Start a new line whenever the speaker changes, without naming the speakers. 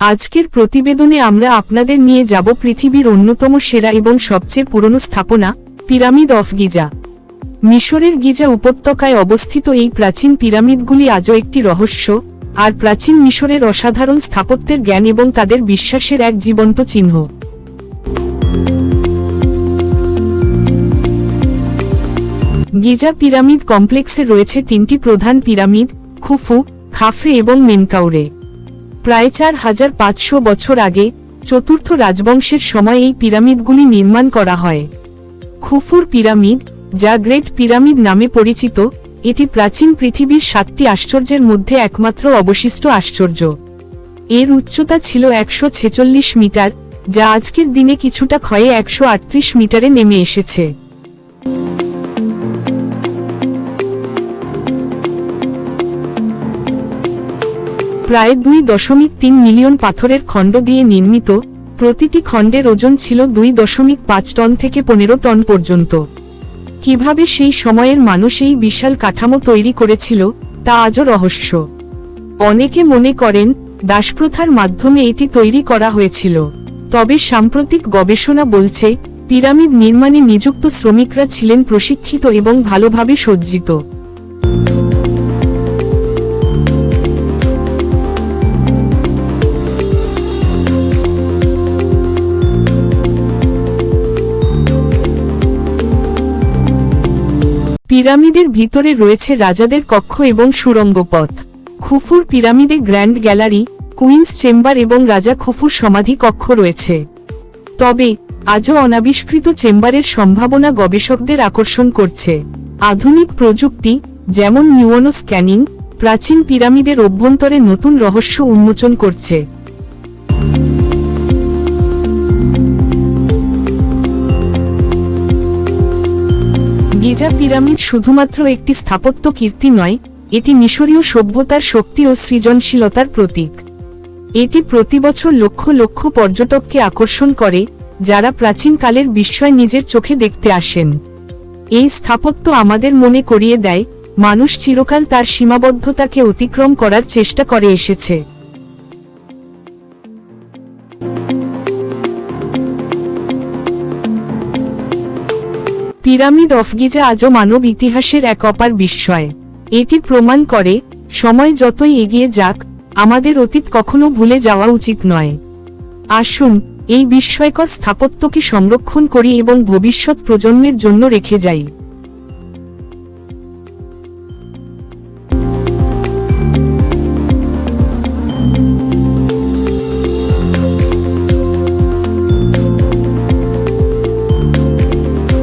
আজকের প্রতিবেদনে আমরা আপনাদের নিয়ে যাব পৃথিবীর অন্যতম সেরা এবং সবচেয়ে পুরনো স্থাপনা, পিরামিড অফ গিজা। মিশরের গিজা উপত্যকায় অবস্থিত এই প্রাচীন পিরামিডগুলি আজও একটি রহস্য, আর প্রাচীন মিশরের অসাধারণ স্থাপত্যের জ্ঞান এবং তাদের বিশ্বাসের এক জীবন্ত চিহ্ন। গিজা পিরামিড কমপ্লেক্সে রয়েছে তিনটি প্রধান পিরামিড, খুফু খাফরে এবং মেনকাউরে। প্রায় চার হাজার পাঁচশো বছর আগে চতুর্থ রাজবংশের সময় এই পিরামিডগুলি নির্মাণ করা হয়। খুফুর পিরামিড, যা গ্রেট পিরামিড নামে পরিচিত, এটি প্রাচীন পৃথিবীর সাতটি আশ্চর্যের মধ্যে একমাত্র অবশিষ্ট আশ্চর্য। এর উচ্চতা ছিল একশো ছেচল্লিশ মিটার, যা আজকের দিনে কিছুটা ক্ষয়ে একশো আটত্রিশ মিটারে নেমে এসেছে। প্রায় দুই দশমিক তিন মিলিয়ন পাথরের খণ্ড দিয়ে নির্মিত, প্রতিটি খণ্ডের ওজন ছিল দুই দশমিক পাঁচ টন থেকে পনেরো টন পর্যন্ত। কীভাবে সেই সময়ের মানুষ এই বিশাল কাঠামো তৈরি করেছিল, তা আজও রহস্য। অনেকে মনে করেন, দাসপ্রথার মাধ্যমে এটি তৈরি করা হয়েছিল। তবে সাম্প্রতিক গবেষণা বলছে, পিরামিড নির্মাণে নিযুক্ত শ্রমিকরা ছিলেন প্রশিক্ষিত এবং ভালোভাবে সজ্জিত। পিরামিডের ভিতরে রয়েছে রাজাদের কক্ষ এবং সুরঙ্গ পথ খুফুর পিরামিডে গ্র্যান্ড গ্যালারি, কুইন্স চেম্বার এবং রাজা খুফুর সমাধি কক্ষ রয়েছে। তবে, আজও অনাবিষ্কৃত চেম্বারের সম্ভাবনা গবেষকদের আকর্ষণ করছে। আধুনিক প্রযুক্তি, যেমন নিউনো স্ক্যানিং, প্রাচীন পিরামিডের অভ্যন্তরে নতুন রহস্য উন্মোচন করছে। গিজা পিরামিড শুধুমাত্র একটি স্থাপত্য কীর্তি নয়, এটি মিশরীয় সভ্যতার শক্তি ও সৃজনশীলতার প্রতীক। এটি প্রতিবছর লক্ষ লক্ষ পর্যটককে আকর্ষণ করে, যারা প্রাচীনকালের বিস্ময় নিজের চোখে দেখতে আসেন। এই স্থাপত্য আমাদের মনে করিয়ে দেয়, মানুষ চিরকাল তার সীমাবদ্ধতাকে অতিক্রম করার চেষ্টা করে এসেছে। পিরামিড অফ গিজা আজও মানব ইতিহাসের এক অপার বিস্ময়। এটি প্রমাণ করে, সময় যতই এগিয়ে যাক, আমাদের অতীত কখনো ভুলে যাওয়া উচিত নয়। আসুন, এই বিস্ময়কর স্থাপত্যকে সংরক্ষণ করি এবং ভবিষ্যৎ প্রজন্মের জন্য রেখে যাই।